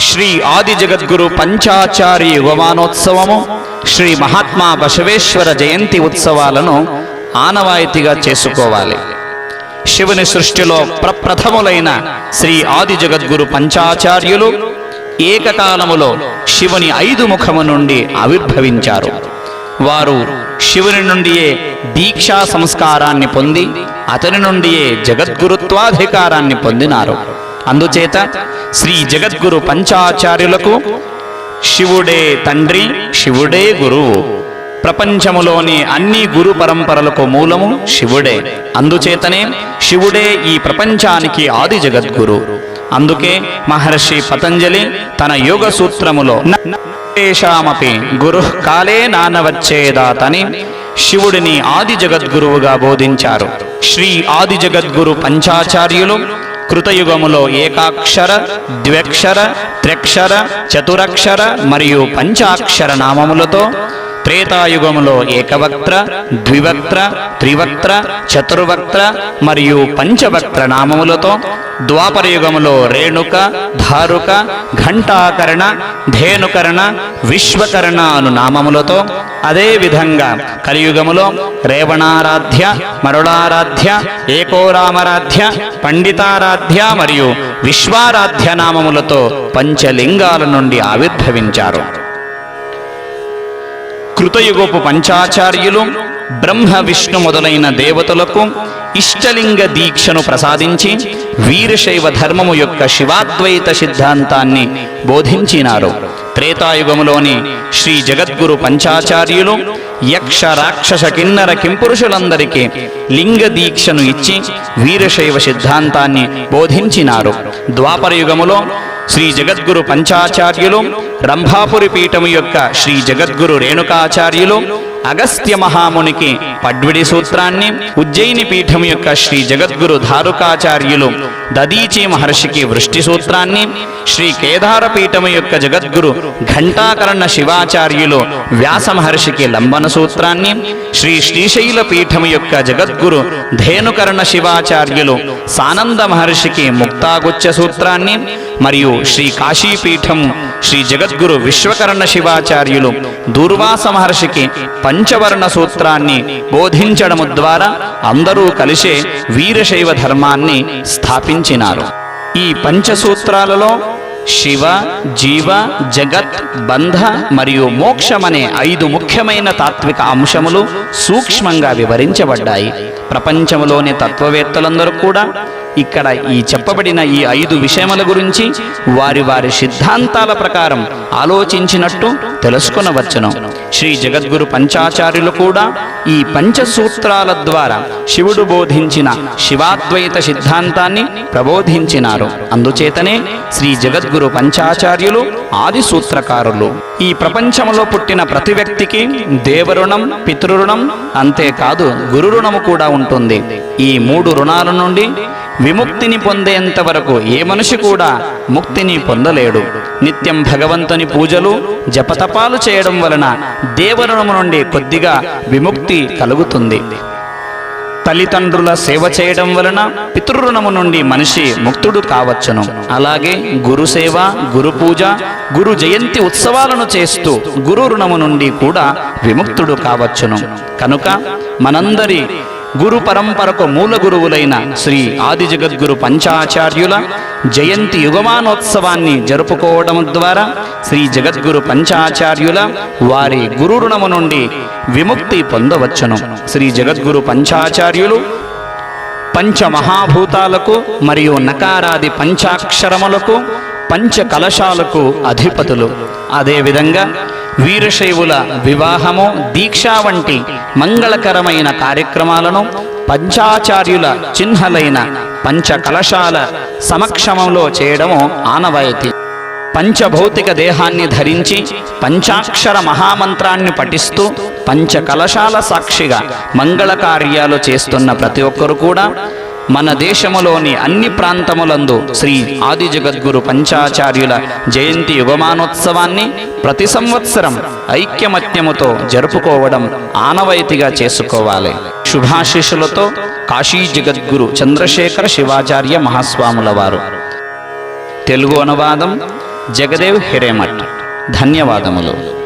శ్రీ ఆది జగద్గురు పంచాచారి యుగమానోత్సవము శ్రీ మహాత్మా బసవేశ్వర జయంతి ఉత్సవాలను ఆనవాయితీగా చేసుకోవాలి. శివుని సృష్టిలో ప్రప్రథములైన శ్రీ ఆది జగద్గురు పంచాచార్యులు ఏకకాలములో శివుని ఐదు ముఖము నుండి ఆవిర్భవించారు. వారు శివుని నుండియే దీక్షా సంస్కారాన్ని పొంది అతని నుండియే జగద్గురుత్వాధికారాన్ని పొందినారు. అందుచేత శ్రీ జగద్గురు పంచాచార్యులకు శివుడే తండ్రి శివుడే గురువు ప్రపంచములోని అన్ని గురు పరంపరలకు మూలము శివుడే. అందుచేతనే శివుడే ఈ ప్రపంచానికి ఆది జగద్గురు. అందుకే మహర్షి పతంజలి తన యోగ సూత్రములో తేషామపి గురు కాలే నానవచ్చేదాతని శివుడిని ఆది జగద్గురువుగా బోధించారు. శ్రీ ఆది జగద్గురు పంచాచార్యులు కృతయుగములో ఏకాక్షర ద్వ్యక్షర త్రక్షర చతురక్షర మరియు పంచాక్షర నామములతో త్రేతాయుగములో ఏకవక్త్ర ద్వివక్త్ర త్రివక్త్ర చతుర్వక్త్ర మరియు పంచవక్త్ర నామములతో ద్వాపరయుగములో రేణుక ధారుక ఘంటాకరణ ధేనుకరణ విశ్వకరణ అను నామములతో అదేవిధంగా కలియుగములో రేవణారాధ్య మరుళారాధ్య ఏకోరామరాధ్య పండితారాధ్య మరియు విశ్వారాధ్య నామములతో పంచలింగాల నుండి ఆవిర్భవించారు. కృతయుగపు పంచాచార్యులు బ్రహ్మ విష్ణు మొదలైన దేవతలకు ఇష్టలింగ దీక్షను ప్రసాదించి వీరశైవ ధర్మము యొక్క శివాద్వైత సిద్ధాంతాన్ని బోధించినారు. త్రేతాయుగములోని శ్రీ జగద్గురు పంచాచార్యులు యక్ష రాక్షస కిన్నర కింపురుషులందరికీ లింగ దీక్షను ఇచ్చి వీరశైవ సిద్ధాంతాన్ని బోధించినారు. ద్వాపరయుగములో శ్రీ జగద్గురు పంచాచార్యులు రంభాపురి పీఠము యొక్క శ్రీ జగద్గురు రేణుకాచార్యులు అగస్త్య మహామునికి పడ్విడి సూత్రాన్ని ఉజ్జయిని పీఠం యొక్క శ్రీ జగద్గురు ధారుకాచార్యులు దదీచి మహర్షికి వృష్టి సూత్రాన్ని శ్రీ కేదార పీఠము యొక్క జగద్గురు ఘంటాకర్ణ శివాచార్యులు వ్యాస మహర్షికి లంబన సూత్రాన్ని శ్రీ శ్రీశైల పీఠము యొక్క జగద్గురు ధేనుకరణ శివాచార్యులు సానంద మహర్షికి ముక్తాగుచ్చ సూత్రాన్ని మరియు శ్రీ కాశీపీఠం శ్రీ జగద్గురు విశ్వకర్ణ శివాచార్యులు దూర్వాస మహర్షికి పంచవర్ణ సూత్రాన్ని బోధించడము ద్వారా అందరూ కలిసే వీరశైవ ధర్మాన్ని స్థాపించినారు. ఈ పంచసూత్రాలలో శివ జీవ జగత్ బంధ మరియు మోక్షమనే ఐదు ముఖ్యమైన తాత్విక అంశములు సూక్ష్మంగా వివరించబడ్డాయి. ప్రపంచంలోని తత్వవేత్తలందరూ కూడా ఇక్కడ ఈ చెప్పబడిన ఈ ఐదు విషయముల గురించి వారి వారి సిద్ధాంతాల ప్రకారం ఆలోచించినట్టు తెలుసుకునవచ్చును. శ్రీ జగద్గురు పంచాచార్యులు కూడా ఈ పంచసూత్రాల ద్వారా శివుడు బోధించిన శివాద్వైత సిద్ధాంతాన్ని ప్రబోధించినారు. అందుచేతనే శ్రీ జగద్గురు పంచాచార్యులు ఆది సూత్రకారులు ఈ ప్రపంచంలో పుట్టిన ప్రతి వ్యక్తికి దేవరుణం పితృరుణం అంతేకాదు గురు రుణము కూడా ఉంటుంది. ఈ మూడు రుణాల నుండి విముక్తిని పొందేంత వరకు ఏ మనిషి కూడా ముక్తిని పొందలేడు. నిత్యం భగవంతుని పూజలు జపతపాలు చేయడం వలన దేవరుణము నుండి కొద్దిగా విముక్తి కలుగుతుంది. తల్లిదండ్రుల సేవ చేయడం వలన పితృరుణము నుండి మనిషి ముక్తుడు కావచ్చును. అలాగే గురు సేవ గురు పూజ గురు జయంతి ఉత్సవాలను చేస్తూ గురు రుణము నుండి కూడా విముక్తుడు కావచ్చును. కనుక మనందరి గురు పరంపరకు మూల గురువులైన శ్రీ ఆది జగద్గురు పంచాచార్యుల జయంతి యుగమానోత్సవాన్ని జరుపుకోవడం ద్వారా శ్రీ జగద్గురు పంచాచార్యుల వారి గురు రుణము నుండి విముక్తి పొందవచ్చును. శ్రీ జగద్గురు పంచాచార్యులు పంచమహాభూతాలకు మరియు నకారాది పంచాక్షరములకు పంచ కలశాలకు అధిపతులు. అదేవిధంగా వీరశైవుల వివాహము దీక్ష వంటి మంగళకరమైన కార్యక్రమాలను పంచాచార్యుల చిహ్నలైన పంచకలశాల సమక్షమంలో చేయడము ఆనవాయితీ. పంచభౌతిక దేహాన్ని ధరించి పంచాక్షర మహామంత్రాన్ని పఠిస్తూ పంచకలశాల సాక్షిగా మంగళ కార్యాలు చేస్తున్న ప్రతి ఒక్కరు కూడా మన దేశములోని అన్ని ప్రాంతములందు శ్రీ ఆది జగద్గురు పంచాచార్యుల జయంతి యుగమానోత్సవాన్ని ప్రతి సంవత్సరం ఐక్యమత్యముతో జరుపుకోవడం ఆనవాయితీగా చేసుకోవాలి. శుభాశీషులతో కాశీ జగద్గురు చంద్రశేఖర శివాచార్య మహాస్వాముల వారు. తెలుగు అనువాదం జగదేవ్ హిరేమఠ్. ధన్యవాదములు.